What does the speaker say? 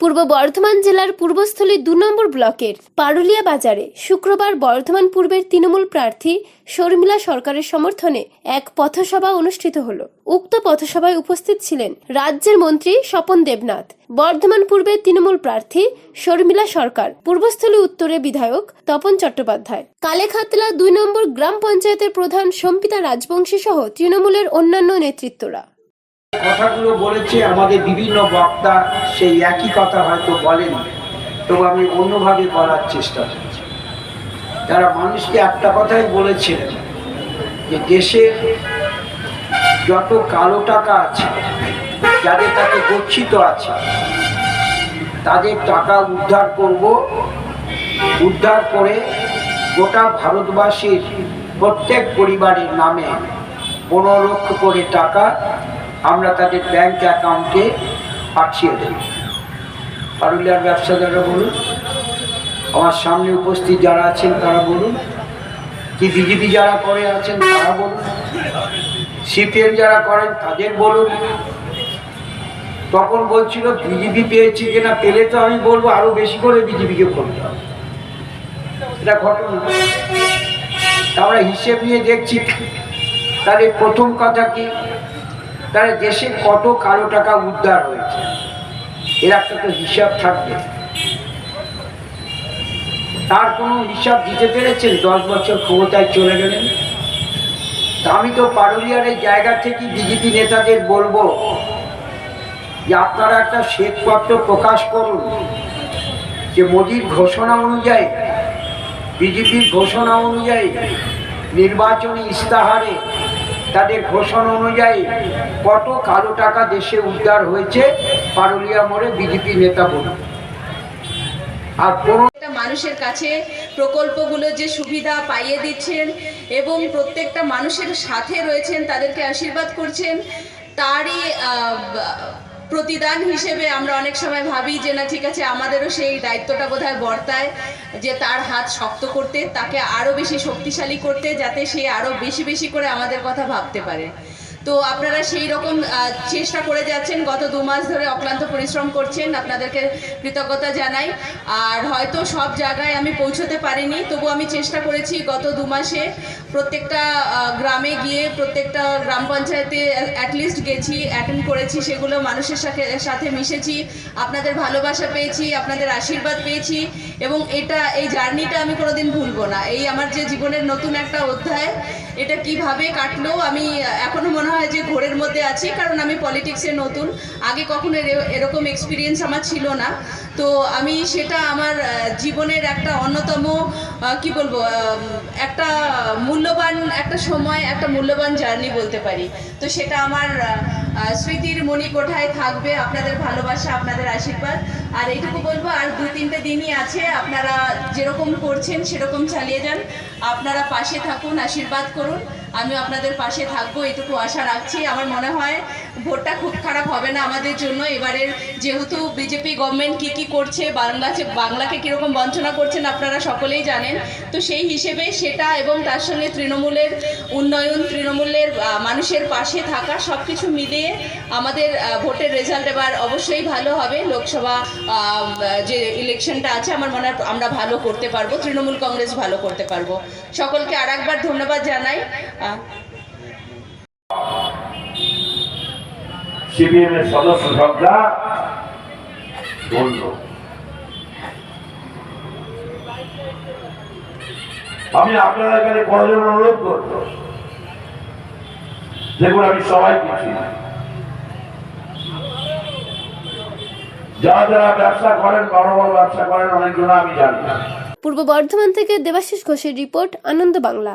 পূর্ব বর্ধমান জেলার পূর্বস্থলী দু নম্বর ব্লকের পারুলিয়া বাজারে শুক্রবার বর্ধমান পূর্বের তৃণমূল প্রার্থী শর্মিলা সরকারের সমর্থনে এক পথসভা অনুষ্ঠিত হল। উক্ত পথসভায় উপস্থিত ছিলেন রাজ্যের মন্ত্রী স্বপন দেবনাথ, বর্ধমান পূর্বের তৃণমূল প্রার্থী শর্মিলা সরকার, পূর্বস্থলী উত্তরে বিধায়ক তপন চট্টোপাধ্যায়। কালেখাতলা দুই নম্বর গ্রাম পঞ্চায়েতের প্রধান সম্পিতা রাজবংশী সহ তৃণমূলের অন্যান্য নেতৃত্বরা। কথাগুলো বলেছে, আমাদের বিভিন্ন বক্তা সেই একই কথা হয়তো বলেন তবু আমি অন্যভাবে বলার চেষ্টা করছি। তারা মানুষকে একটা কথাই বলেছিলেন যে দেশে যত কালো টাকা আছে, যাদের তাকে গচ্ছিত আছে, তাদের টাকা উদ্ধার করব, উদ্ধার করে গোটা ভারতবাসীর প্রত্যেক পরিবারের নামে পনেরো লক্ষ করে টাকা আমরা তাদের ব্যাংক অ্যাকাউন্টে পাঠিয়ে দেব পারুলিয়ার ব্যবসাদাররা বলুন, আমার সামনে উপস্থিত যারা আছেন তারা বলুন, কি বিজেপি যারা করে আছেন তারা বলুন সিপিএম যারা করেন তাদের বলুন। তখন বলছিল, বিজেপি পেয়েছি কিনা পেলে তো আমি বলব, আরও বেশি করে বিজেপিকে করতে হবে। এটা ঘটনা। আমরা হিসেব নিয়ে দেখছি তাহলে প্রথম কথা কি? তাহলে দেশে কত কালো টাকা উদ্ধার হয়েছে? এর একটা তো হিসাব থাকবে। তার কোনো হিসাব দিতে পেরেছেন? দশ বছর ক্ষমতায় চলে গেলেন। আমি তো পারুলিয়ার এই জায়গা থেকে বিজেপি নেতাদের বলব যে আপনারা একটা শ্বেতপত্র প্রকাশ করুন যে মোদির ঘোষণা অনুযায়ী, বিজেপির ঘোষণা অনুযায়ী নির্বাচনী ইস্তাহারে তাদের ঘোষণা অনুযায়ী কত কালো টাকা দেশে উদ্ধার হয়েছে, পারুলিয়া মোড়ে বিজেপি নেতা বলুন। আর প্রত্যেকটা মানুষের কাছে প্রকল্পগুলো যে সুবিধা পাইয়ে দিচ্ছেন এবং প্রত্যেকটা মানুষের সাথে রয়েছেন, তাদেরকে আশীর্বাদ করছেন, তারই প্রতিদান হিসেবে আমরা অনেক সময় ভাবি যে না, ঠিক আছে, আমাদেরও সেই দায়িত্বটা বোধহয় বর্তায় যে তার হাত শক্ত করতে, তাকে আরও বেশি শক্তিশালী করতে, যাতে সে আরও বেশি বেশি করে আমাদের কথা ভাবতে পারে। তো আপনারা সেই রকম চেষ্টা করে যাচ্ছেন। গত দু মাস ধরে অক্লান্ত পরিশ্রম করছেন। আপনাদেরকে কৃতজ্ঞতা জানাই। আর হয়তো সব জায়গায় আমি পৌঁছতে পারিনি, তবু আমি চেষ্টা করেছি গত দু মাসে প্রত্যেকটা গ্রামে গিয়ে প্রত্যেকটা গ্রাম পঞ্চায়েতে অ্যাটলিস্ট গেছি অ্যাটেন্ড করেছি, সেগুলো মানুষের সাথে সাথে মিশেছি। আপনাদের ভালোবাসা পেয়েছি, আপনাদের আশীর্বাদ পেয়েছি। এবং এটা, এই জার্নিটা আমি কোনোদিন ভুলবো না। এই আমার যে জীবনের নতুন একটা অধ্যায়, এটা কীভাবে কাটলো, আমি এখনও মনে হয় যে ঘোরের মধ্যে আছি, কারণ আমি পলিটিক্সে নতুন। আগে কখনো এর- এরকম এক্সপিরিয়েন্স আমার ছিল না। তো আমি সেটা আমার জীবনের একটা অন্যতম কি বলব একটা মূল্যবান একটা সময়, একটা মূল্যবান জার্নি বলতে পারি। তো সেটা আমার স্মৃতির মণিকোঠায় থাকবে। আপনাদের ভালোবাসা, আপনাদের আশীর্বাদ। আর এইটুকু বলব, আর দু তিনটে দিনই আছে, আপনারা যেরকম করছেন সেরকম চালিয়ে যান। আপনারা পাশে থাকুন, আশীর্বাদ করুন। আমিও আপনাদের পাশে থাকব এটুকু আশা রাখছি। আমার মনে হয় ভোটটা খুব খারাপ হবে না আমাদের জন্য। এবারের যেহেতু বিজেপি গভর্নমেন্ট কি কি করছে, বাংলা বাংলাকে কীরকম বঞ্চনা করছেন আপনারা সকলেই জানেন। তো সেই হিসেবে সেটা এবং তার সঙ্গে তৃণমূলের উন্নয়ন, তৃণমূলের মানুষের পাশে থাকা সব কিছু মিলিয়ে আমাদের ভোটের রেজাল্ট এবার অবশ্যই ভালো হবে। লোকসভা যে ইলেকশনটা আছে, আমার মনে হয় আমরা ভালো করতে পারব, তৃণমূল কংগ্রেস ভালো করতে পারব। সকলকে আর একবার ধন্যবাদ জানাই। আমি আপনাদের কাছে কজন অনুরোধ করব দেখুন আমি সবাই কিছু ব্যবসা করেন, বড় বড় ব্যবসা করেন অনেকজন আমি জানি। পূর্ব বর্ধমান থেকে দেবাশিস ঘোষের রিপোর্ট, আনন্দ বাংলা।